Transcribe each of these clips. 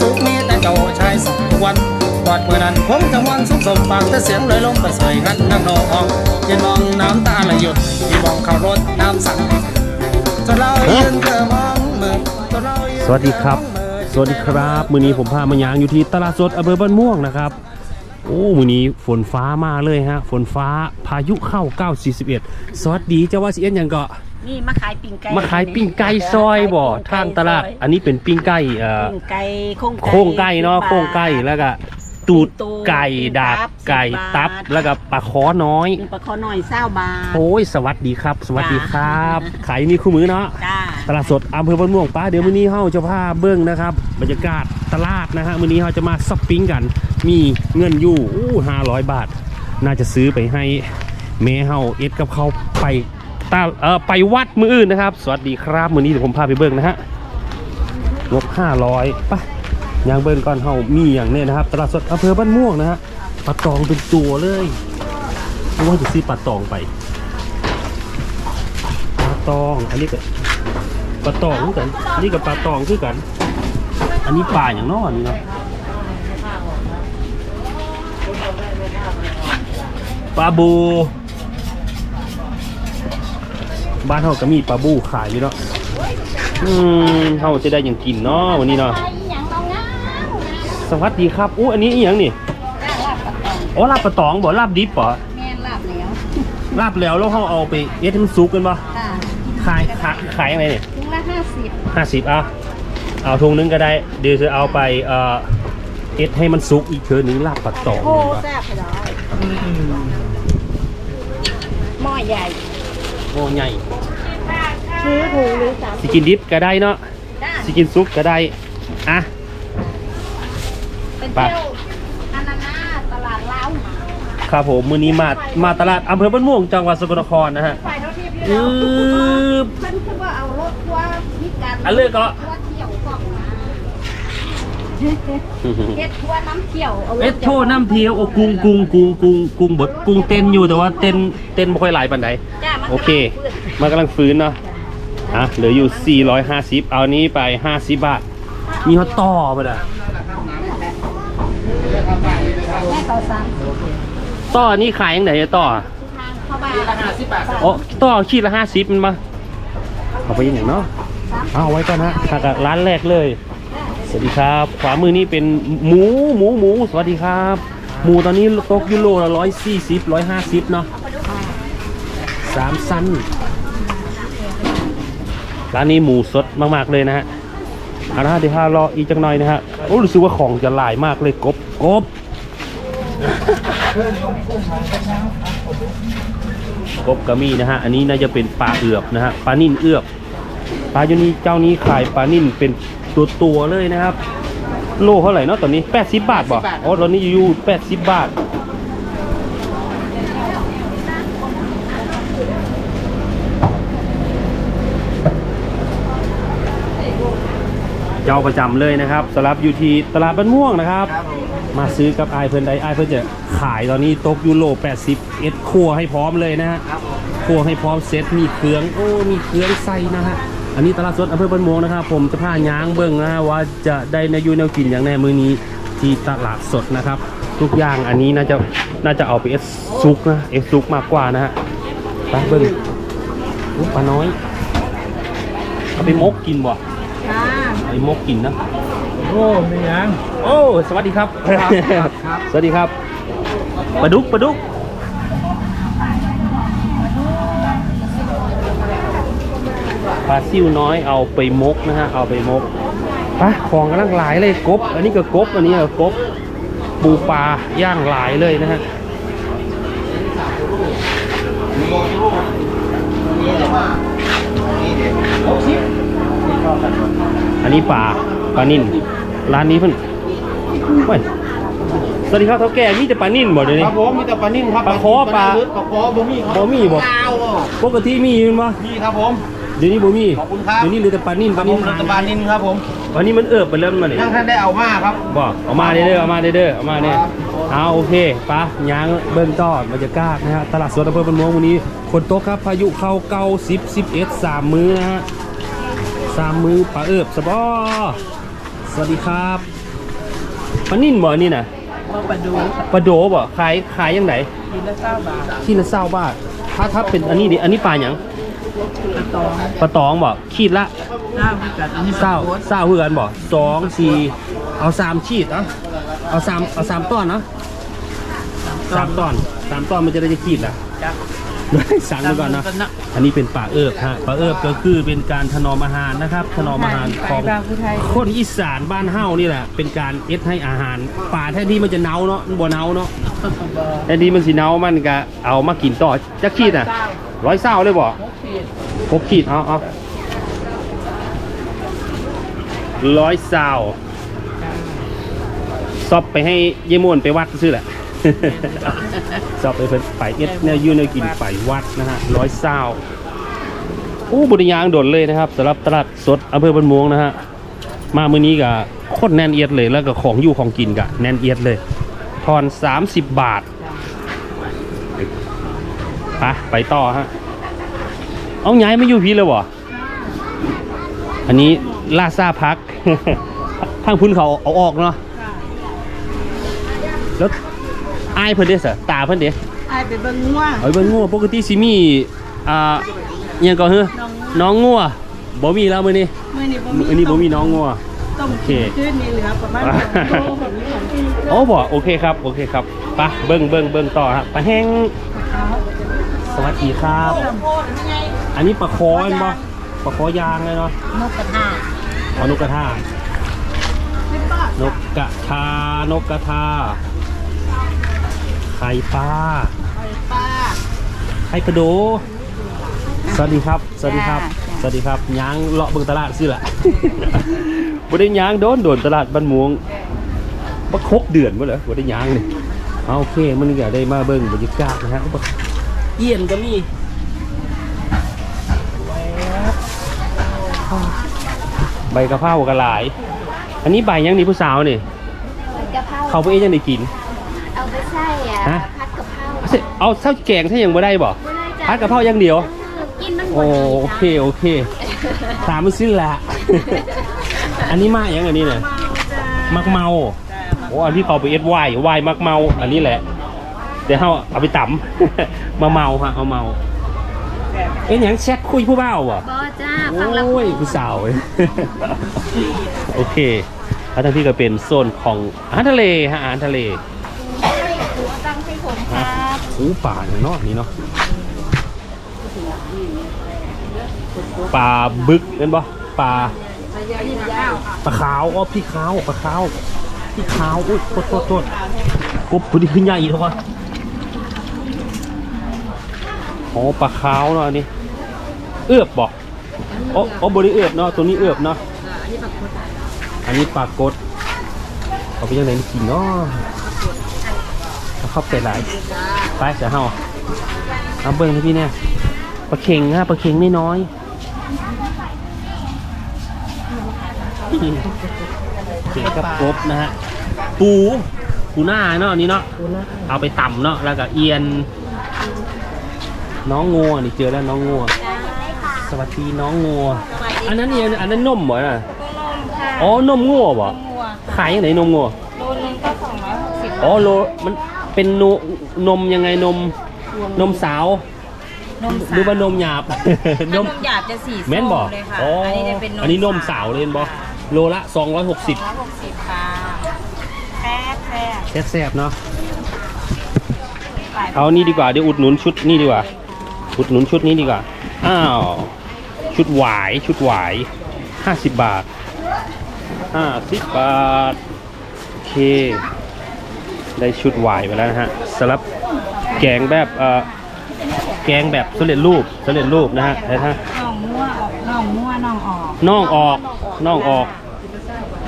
สุขมีแต่เจ้าชายสองวันกอดเมื่อนั้นผมจะวันสุขสมปากแต่เสียงเลยลงไปใส่กันนั่งนองยืนมองน้ำตาไหลหยุดที่มองเข้ารถน้ำสั่งจนเรายืนเธอมองมือจนเราสวัสดีครับ สวัสดีครับมือนี้ผมพามายางอยู่ที่ตลาดสดอำเภอบ้านม่วงนะครับโอ้มือนี้ฝนฟ้ามาเลยฮะ ฝนฟ้าพายุเข้า 941 สวัสดีเจ้าว่าสิเอ็นยังก็ นี่มาขายปิ้งไก่มาขายปิ้งไก่ซอยบ่ทางตลาด อันนี้เป็นปิ้งไก่เอ่อปิ้งไก่โครงไก่โครงไก่เนาะสิบบทโครงไก่แล้วก็ตูดไก่ดาบไก่สิบบาทตับแล้วก็ปลาคอน้อยปิ้งปลาคอหน่อยเศร้าบาทโอ้ยสวัสดีครับ สวัสดีครับจ้าขายนี่คู่มือเนาะจ้าตลาดสดอำเภอบ้านม่วงป้าเดี๋ยวมื้อนี้เฮาจะพาเบิ้งนะครับบรรยากาศตลาดนะฮะมื้อนี้เฮาจะมาช้อปปิ้งกัน มีเงินอยู่อู้500บาท น่าจะซื้อไปให้แม่เฮาเอ็ดกับเขาไป ตาเออไปวัดมืออื่นนะครับ สวัสดีครับมือนี้เดี๋ยวผมพาไปเบิ้งนะฮะงบ500ไปยางเบิ้งก่อนเฮามีอย่างเนี้นะครับตลาดสดอำเภอบ้านม่วงนะฮะปลาตองเป็นตัวเลยว่าจะซื้อปลาตองไปปลาตองอันนี้ก็ปลาตองคือกันนี่กับปลาตองคือกัน อันนี้ปลาอย่างน้อนี่เนาะปลาบู บ้านเขาก็มีปลาบูขายอยู่เนาะอืมเขาจะได้อย่างกินเนาะวันนี้เนาะสวัสดีครับอู้อันนี้อีหยังนี่อ๋อลาบปลาตองบ่ลาบดิบบ่แม่นลาบแล้วลาบแล้วแล้วเขาเอาไปเอ็ดให้มันสุกกันบ่ค่ะขายขายขายยังไงเนี่ยถุงละห้าสิบห้าสิบเอาเอาทุงนึงก็ได้เดี๋ยวจะเอาไปเอ่อเอ็ดให้มันสุกอีกเทือนึงลาบปัดตองโคแซ่บไปเลยหม้อใหญ่โอ้ใหญ่ ซื้อถุงหรือสามสิกินดิบก็ได้เนาะจ้าสิกินซุปก็ได้อะ เป็นไปเที่ยวอานานาตลาดล้าวครับผมมื้อนี้มามาตลาดอำเภอบ้านม่วงจังหวัดสกลนครนะฮะไปเท่าที่พี่อืแล้วบเพิ่นคือว่าเอารถทัวร์มีการอันเลือกก็ ทัวร์เที่ยวก่อนมาเฮ็ดทัวร์น้ำเที่ยวเอารถเอ็ดโทษน้ำเทียวโอ้กุ้งกุ้งกุ้งกุ้งกุ้งบดกุ้งเต้นอยู่แต่ว่าเต้นเต้นไม่ค่อยหลายปานใด จ้ามันโอเค มันกำลังฟื้นเนาะ อะเหลืออยู่ 450 เอานี้ไป 50 บาท มีฮอตต่อมาด่ะแม่ต่อสั่งต่อนี่ขายยังไงอะต่อทางเข้าบ้านห้าสิบบาทอ๋อต่อขีดละ 50 มันมาเอาไปยังไงเนาะเอาไว้ก่อนนะทางกับร้านแรกเลย สวัสดีครับ ขวามือนี่เป็นหมูหมูหมูสวัสดีครับ หมูตอนนี้ตกยูโรละร้อยสี่สิบร้อยห้าสิบเนาะสามสั้น ร้านนี้หมูสดมากๆเลยนะฮะเอาละฮะเดี๋ยวพารออีกจังหน่อยนะฮะโอ้รู้สึกว่าของจะหลายมากเลยกบกบกบกระมี่นะฮะอันนี้น่าจะเป็นปลาเอือบนะฮะปลานิ่นเอือบปลาอยู่นี้เจ้านี้ขายปลานิ่นเป็นตัวตัวๆเลยนะครับ โลเท่าไหร่เนาะตอนนี้ 80 บาทบ่อ๋อตอนนี้อยู่ 80 บาท เจ้าประจำเลยนะครับสำหรับอยู่ที่ตลาดบ้านม่วงนะครับ มาซื้อกับไอายเพิ่นไดไอายเพิ่นจะขายตอนนี้ตกยูโร80เอ็ดครัวให้พร้อมเลยนะฮะครัวให้พร้อมเซตมีเครื่องโอ้มีเครื่องใส่นะฮะอันนี้ตลาดสดอำเภอบ้านม่วงนะครับ ผมจะพาย้างเบิ่งนะฮะว่าจะได้ในยูแนวกินอย่างแน่มื้อนี้ที่ตลาดสดนะครับ ทุกอย่างอันนี้น่าจะน่าจะเอาไปเอสซุกนะเอสซุกมากกว่านะฮะไปเบิ่งโอ้ปลาน้อยเอาไปมกกินบ่จ้าไอ้มกกินนะ โอ้ไม่ยังโอ้ สวัสดีครับครับครับ สวัสดีครับปลาดุกปลาดุกปลาซิ่วน้อยเอาไปมกนะฮะ เอาไปมกไปของกำลังหลายเลยกบ อันนี้ก็กบ อันนี้ก็กบ ปูปลาย่างหลายเลยนะฮะ อันนี้ปลาปลานิ่นร้านนี้เพิ่นเฮ้ยสวัสดีครับเท่าแก่มีแต่ปลานิ่นบ่เดี๋ยวคนี้รับผมมีแต่ปลานิ่มครับปลาคอปลา ปลาคอบ่มีครับบ่มีบ่ปลาาวอะปกติมีอยู่มั้ยมีครับผม เดี๋ยวนี้บ่มีขอบคุณครับ เดี๋ยวนี้เหลือแต่ปลานิ่นคปรัลาบผนิ่มนรัฐบาลนิ่มครับผมวันนี้มันเอิบไปแล้วมันนี่ยังท่านได้เอามาครับบ่เอามาเด้อเอามาเด้อเอามาเนี่ยเอาโอเคปะยางเบิ่งต่อบรรยากาศนะฮะตลาดสดอำเภอบ้านม่วงวันนี้คนนตกครับพายุเข้าเก้าสิบสิบเอ็ดสามมือนะฮะ สามมือปลาเอิบสบอสวัสดีครับปลานิ่นบ่อันนี่นะมาประดูปลาโดบ่ขายขายยังไงกินละเก้าบาทขีดละเศร้าบาทถ้าถ้าเป็นอันนี้ดิอันนี้ปลาหยังกระตองปลาตองบ่ขีดละหน้าพิกัดอันนี้เศร้าเศร้าเพื่อนบ่สองสี่เอาสามขีดเอะเอาสามเอาสามต้อนเนาะสามต้อนสามต้อนมันจะได้จะขีดละจัก สั่งไปก่อนนะอันนี้เป็นปลาเอิบฮะปลาเอิบก็คือเป็นการถนอมอาหารนะครับ ถนอมอาหารของบางผู้ไทยคนอีสานบ้านเฮานี่แหละ เป็นการเอ็ดให้อาหารปลาแท้ที่มันจะเน่าเนาะมันบ่เน่าเนาะแท้ที่มันสิเน่ามันก็เอามากินต่อจะขีดอะร้อยเศร้าเลยบ่หกขีดเอาเอาร้อยเศร้าซอบไปให้เยายมวนไปวัดซื้อแหละ ชอบไปเพิ่นไปเอ็ดแนวอยูแนวกินไปวัดนะฮะร้อยเศร้าอู้บุญยางโดดเลยนะครับสำหรับตลาดสดอำเภอบันม่วงนะฮะมามื้อนี้ก็โคตรแน่นเอียดเลยแล้วก็ของอยู่ของกินก็แน่นเอียดเลยทอน 30 บาทไปไปต่อฮะเอาย้ายมาอยู่พี่เลยวะอันนี้ลาซาพักทางพุ่นเขาเอาออกเนาะแล้วอายเพิ่นเด้สะตาเพิ่นเด้ไอ้ไปเบิ่งง่วงเอาเบิ่งงัวปกติสิมีอ่าอิหยังก็คือน้องงัวบ่มีแล้วมื้อนี้มื้อนี้บ่มื้อนี้บ่มีน้องงัว ต้มโอเคกินขึ้นนี่เหลือประมาณสองโลแบบนี้ของพี่โอ้บ่โอเคครับโอเคครับไปะเบิ่งเบิ่งเบิ่งต่อครับปลาแห้งสวัสดีครับอันนี้ปลาคอเห็นบ่ปลาคอยางเลยเนาะนกกระทาเอานกกระทานกกระทานกกระทา ไข่ปลาป้าไข่ปลาโดสวัสดีครับ สวัสดีครับ สวัสดีครับย้างเลาะเบิ่งตลาดสิล่ะบ่ได้ย้างโดนโดนตลาดบ้านม่วงบ่ครบเดือนบ่เหรอบ่ได้ย้างเลยเอาโอเคมันก็ได้มาเบิ่งบรรยากาศนะฮะบ่เอียนก็มีใบกะเพราก็หลาย อันนี้ใบยังนี่ผู้สาวนี่กะเพราเขาไปเอ๊ะยังได้กิน เอาไปใส่อะ ฮะผัดกะเพราเอาสิเอาเส้าแกงถ้ายังบ่ได้บ่บ่ได้จ้ะพัดกะเพราอย่างเดียว กินมันโอบ่ดีโอเคโอเคถามมันสิ้นละ อันนี้มาอย่างอันนี้เนี่ยมักเมาโอ้อันที่เขาไปเอ็ดไวน์ไวน์มักเมา อันนี้แหละ เดี๋ยวเขาเอาไปตำ มาเมาฮะเอาเมา เอ๊ะหยังแชทคุยผู้เบ้าบ่บ่จ้าฟังละโอ้ยผู้สาวเว้ยโอเคแล้วทั้งที่ก็เป็นโซนของอาหารทะเลฮะอาหารทะเลตั้งให้ ผมครับโอ้ป่าเนาะนี่เนาะปลาบึกเห็นปะปลาปลาขาวอ๋อพี่ขาวปลาขาวพี่ขาวอุ้ยโทษโทษโทษกบพอดีขึ้นใหญ่ทุกคนอ๋อปลาขาวเนาะอันนี้ เอือบบอกอ๋ออ๋อบริเอือบเนาะตัวนี้เอือบเนาะอันนี้ปลากดเอาไปยังไงกินเนาะ เอาเข้าไปหลาย ไปเสียเฮาเอาเบิ้งให้พี่เนี่ยปลาเข็งฮะปลาเข็งไม่น้อยเข็งกับกบนะฮะ ปูปูหน้าเนาะอันนี้เนาะ เอาไปต่ำเนาะ แล้วก็เอียน น้องงัวนี่เจอแล้วน้องงัว สวัสดีน้องงัว อันนั้นเนี่ยอันนั้นนมเหรอน่ะนมค่ะอ๋อนมงัวบ่งัวขายยังไงนมงัวโลนึงก็สองร้อยหกสิบอ๋อโลมัน เป็นนนมยังไงนมนมสาว นมหสาวรือว่านมหยาบถ้านมหยาบจะสีส้แม่นบ่เลยค่ะ อ๋ออัอันนี้จะเป็นนมอันนี้นมสาวเลยบ่โลละ 260 ร้อยหกสิบค่ะแซ่บแซ่บแซ่บๆเนาะ เอานี่ดีกว่าเดี๋ยวอุดหนุนชุดนี่ดีกว่า อุดหนุนชุดนี้ดีกว่า อ้าว ชุดหวายชุดหวาย50บาท50บาท โอเค ได้ชุดหวายไปแล้วนะฮะสำหรับแกงแบบเอ่อแกงแบบสำเร็จรูปสำเร็จรูปนะฮะแต่ถ้าน่องมั่วออกน่องมั่วน่องออกน่องออกน่องออก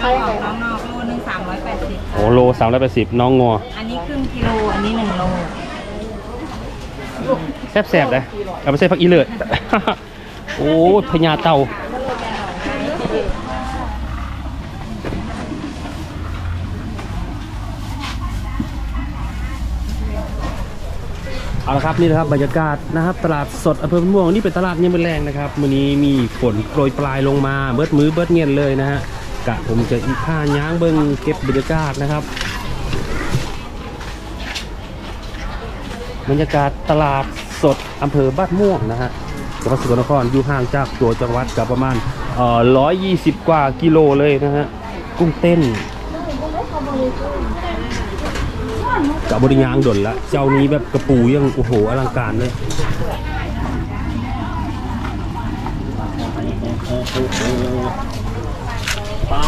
น่องออกน่องนอกโลนึงสามร้อยแปดสิบโอ้โลสามร้อยแปดสิบน้องงัวอันนี้ครึ่งกิโลอันนี้หนึ่งโลแซ่บๆเลยเอาไปใส่ผักอีเลิศโอ้พญาเต่า เอาละครับนี่นะครับบรรยากาศนะครับ ตลาดสดอำเภอพนม่วงนี่เป็นตลาดยังเป็นแรงนะครับวันนี้มีฝนโปรยปลายลงมาเบิดมือเบิดเงียนเลยนะฮะกะผมจะอีกผ้าย้างเบิ้งเก็บบรรยากาศนะครับ บรรยากาศตลาดสดอำเภอบ้านม่วงนะฮะจังหวัดสกลนครอยู่ห่างจากตัวจังหวัดกับประมาณเอ่อ120 กว่ากิโลเลยนะฮะกุ้งเต้น กับบริยางดนละ เจ้านี้แบบกระปูยังโอ้โหอลังการเลยปลา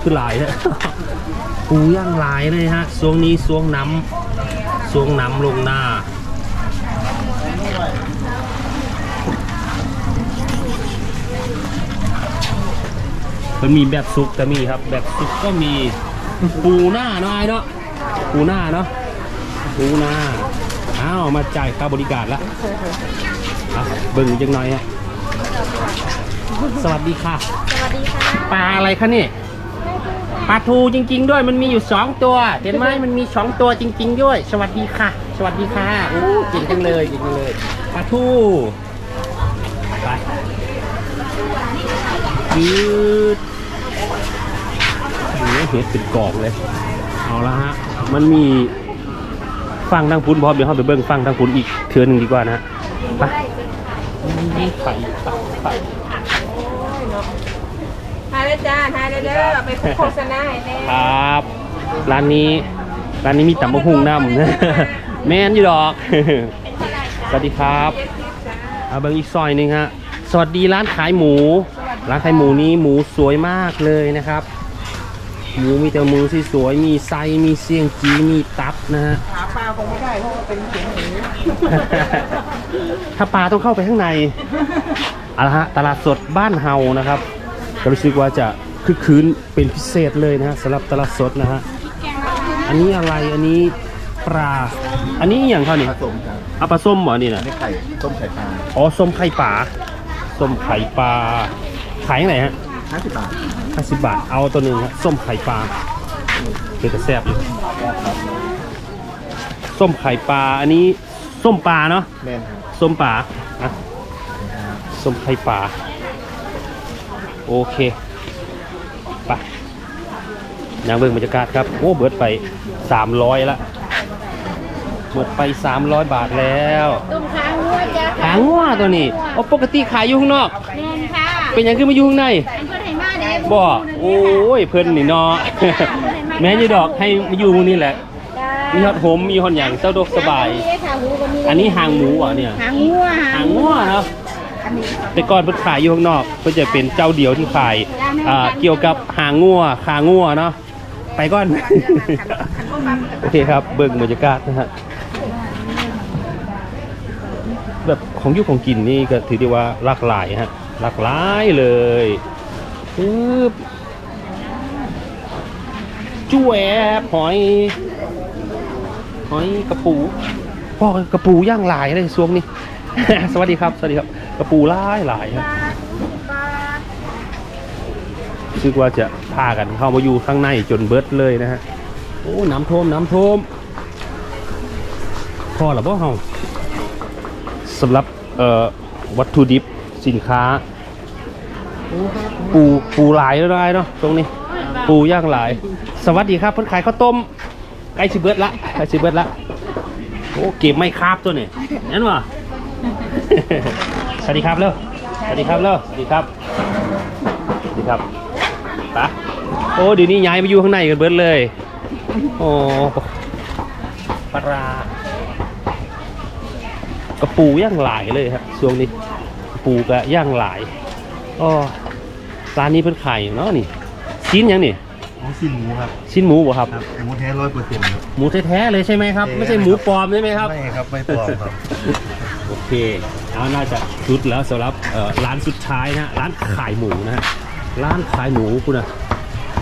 คือหลายเลยปูย่างหลายเลยฮะช่วงนี้ช่วงน้ำช่วงน้ำลงหน้ามันมีแบบซุปก็มีครับ แบบซุปก็มีปูหน้านาะไอ้เนาะ ปูหน้าเนาะปูหน้าอ้าวมาจ่ายค่าบริการละอะเบิ่งจังหน่อยฮะสวัสดีค่ะ สวัสดีค่ะปลาอะไรคะนี่ปลาทูจริง ๆ ด้วยมันมีอยู่สองตัว เห็นไหมมันมีสองตัวจริง ๆ ด้วย สวัสดีค่ะ สวัสดีค่ะโอ้เก่งจังเลยเก่งจังเลยปลาทูไปยืดเนื้อเห็ดเป็นกรอบเลย เอาละฮะ มันมีฟังทางพุ้นพร้อมเดี๋ยวเข้าไปเบิ้งฟังทางพุ้นอีกเทือหนึ่งดีกว่านะฮะไปนี่ไข่ตักไข่ทายเลยจ้าทายเลยเด้อไปโฆษณาให้แน่ครับ ร้านนี้ ร้านนี้มีตำมะฮุงน้ำแม่นอยู่ดอก สวัสดีครับเอาเบิ้งอีกซอยหนึ่งฮะ สวัสดีร้านขายหมู ร้านขายหมูนี้หมูสวยมากเลยนะครับ หมูมีแต่หมูที่สวยมีไส้มีเสี่ยงจีมีตับนะฮะหาปลาคงไม่ได้เพราะว่าเป็นเสียงหมูถ้าปลาต้องเข้าไปข้างในเอาละฮะตลาดสดบ้านเฮานะครับก็รู้สึกว่าจะคึกคืนเป็นพิเศษเลยนะฮะสำหรับตลาดสดนะฮะอันนี้อะไรอันนี้ปลา อันนี้อหย่างเขานี่ผสมครับเอาปลาส้มเหรอนี่นะไม่ไข่ต้มไข่ปลาอ๋อส้มไข่ปลาส้มไข่ปลาขายยังไงฮะ 50บาทห้าสิบบาท เอาตัวหนึ่งฮะส้มไข่ปลาเป็นแต่แซ่บอยู่ส้มไข่ปลา อันนี้ส้มปลาเนาะแม่นครับส้มป่าอะส้มไข่ป่าโอเค ไปยางเบิ่งบรรยากาศครับ โอ้ เบิดไป300ละหมดไป300บาทแล้วต้มค้างงัวจ้าหางว่าตัวนี้โอ้ปกติขายอยู่ข้างนอก แมนค่ะ เป็นหยังขึ้นมาอยู่ข้างในเป็นเพื่อนให้มาเด้ บ่โอ้ยเพิ่นนี่เนาะ แม่นอยู่ดอกให้มาอยู่มุงนี่แหละ มีฮอดหมมีฮอดหยังเจ้าดกสบาย อันนี้หางหมูเหรอะเนี่ย หางงัวหางงัวเนาะแต่ก่อนเพิ่นขายอยู่ข้างนอกเพิ่นจะเป็นเจ้าเดียวที่ขายอ่าเกี่ยวกับหางงัวขางัวเนาะ ไปก่อน โอเคครับ เบิ่งบรรยากาศนะฮะ แบบของอยุคของกินนี่ก็ถือได้ว่าหลากหลายฮะ หลากหลายเลย ปึ๊บจ้วแอบหอยหอยกระปูพ่อกระปูย่างหลายเลยช่วงนี้สวัสดีครับ สวัสดีครับ กระปูหลายหลายครับรู้สึกว่าจะพากันเข้ามาอยู่ข้างในจนเบิดเลยนะฮะ โอ้ น้ำท่วม น้ำท่วม พอหรือเปล่าสำหรับวัตถุดิบสินค้า ปูปูหลายแล้วได้เนาะตรงนี้ ปูย่างหลาย สวัสดีครับเพิ่นขายข้าวต้มใกล้ชิเบิดละใกล้ชิเบิดละโอ้เก็บไม่คาบตัวนี่นั่นวะสวัสดีครับเร็วสวัสดีครับเร็วสวัสดีครับสวัสดีครับปะโอ้เดี๋ยวนี้ย้ายมาอยู่ข้างในกันเบิร์ดเลย โอ้ปลากระปูย่างหลายเลยครับช่วงนี้ ปูกะย่างหลาย อ๋อร้านนี้เพิ่นขายอย่างเนาะนี่ชิ้นหยังนี่หมูสิ้นหมูครับชิ้นหมูบ่ครับ ครับหมูแท้ร้อยเปอร์เซ็นต์ครับ หมูแท้ๆเลยใช่ไหมครับไม่ใช่หมูปลอมใช่ไหมครับ ไม่ครับไม่ปลอมครับ โอเคเอาน่าจะชุดแล้วสำหรับเอ่อร้านสุดท้ายนะฮะร้านขายหมูนะฮะร้านขายหมูคุณนะ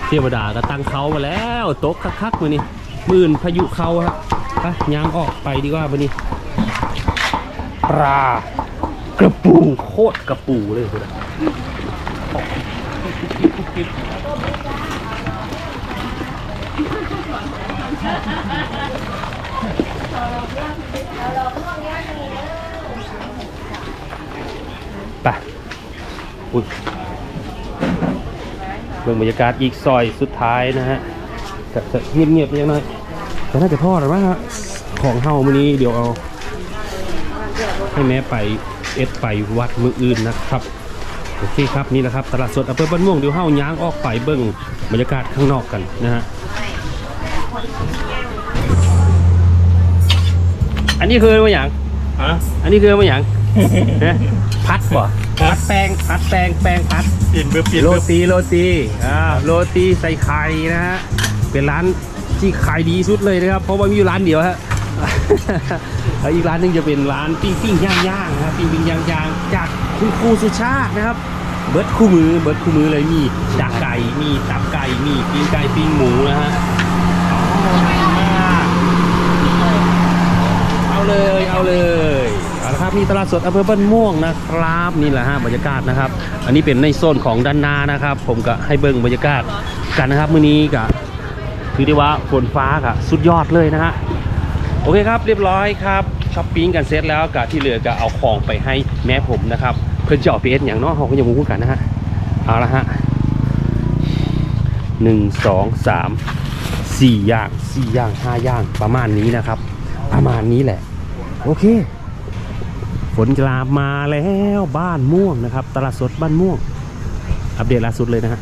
เทวดาก็ตั้งเขามาแล้วโต๊ะคักๆมานี่หมื่นพายุเขาฮะไปยางออกไปดีกว่าวันนี้ปลากระปูโคตรกระปูเลยคุณนะ ไปอุ้ยเรื่องบรรยากาศอีกซอยสุดท้ายนะฮะจะจะเงียบๆยังหน่อยแต่น่าจะพอดหรือว่าของเฮามื้อนี้เดี๋ยวเอา ให้แม่ไปเอ็ดไปวัดมืออื่นนะครับ โอเคครับนี่แหละครับตลาดสดอำเภอบ้านม่วงเดี๋ยวเฮาย้างออกไปเบิ่งบรรยากาศข้างนอกกันนะฮะอันนี้คือมาอย่างฮะอันนี้คือมาอย่างฮะพัดบ่พัดแป้งพัดแป้งแป้งพัดเปลี่ยนเบอร์เปลี่ยนโรเบอร์ตีโรตีอ่าโรตีใส่ไข่นะฮะเป็นร้านที่ขายดีสุดเลยนะครับเพราะว่ามีอยู่ร้านเดียวฮะ แล้วอีกร้านหนึงจะเป็นร้านปิ้งปิ้งย่างย่างนะครับปิ้งปิ้งย่างย่างจากคุณครูสุชาตินะครับ เบิร์ดคู่มือเบิร์ดคู่มือเลยมีดักไก่มีตับไก่มีปิ้งไก่ปิ้งหมูนะฮะเอาเลยเอาเลยเอาละครับนี่ตลาดสดอำเภอบ้านม่วงนะครับนี่แหละฮะบรรยากาศนะครับ อันนี้เป็นในโซนของด้านหน้านะครับ ผมก็ให้เบิ่งบรรยากาศกันนะครับมื้อนี้ก็ถือได้ว่าฝนฟ้าก็สุดยอดเลยนะฮะ โอเคครับเรียบร้อยครับช้อปปิ้งกันเสร็จแล้วกะที่เหลือก็เอาของไปให้แม่ผมนะครับ เพื่อนจะเอาไปเอสอย่างน้อยเขาก็ยังมูกันนะฮะเอาละฮะหนึ่งสองสามสี่อย่างสี่อย่างห้าอย่างประมาณนี้นะครับ ประมาณนี้แหละ โอเค ฝนกลาบมาแล้วบ้านม่วงนะครับ ตลาดสดบ้านม่วง อัปเดตล่าสุดเลยนะฮะ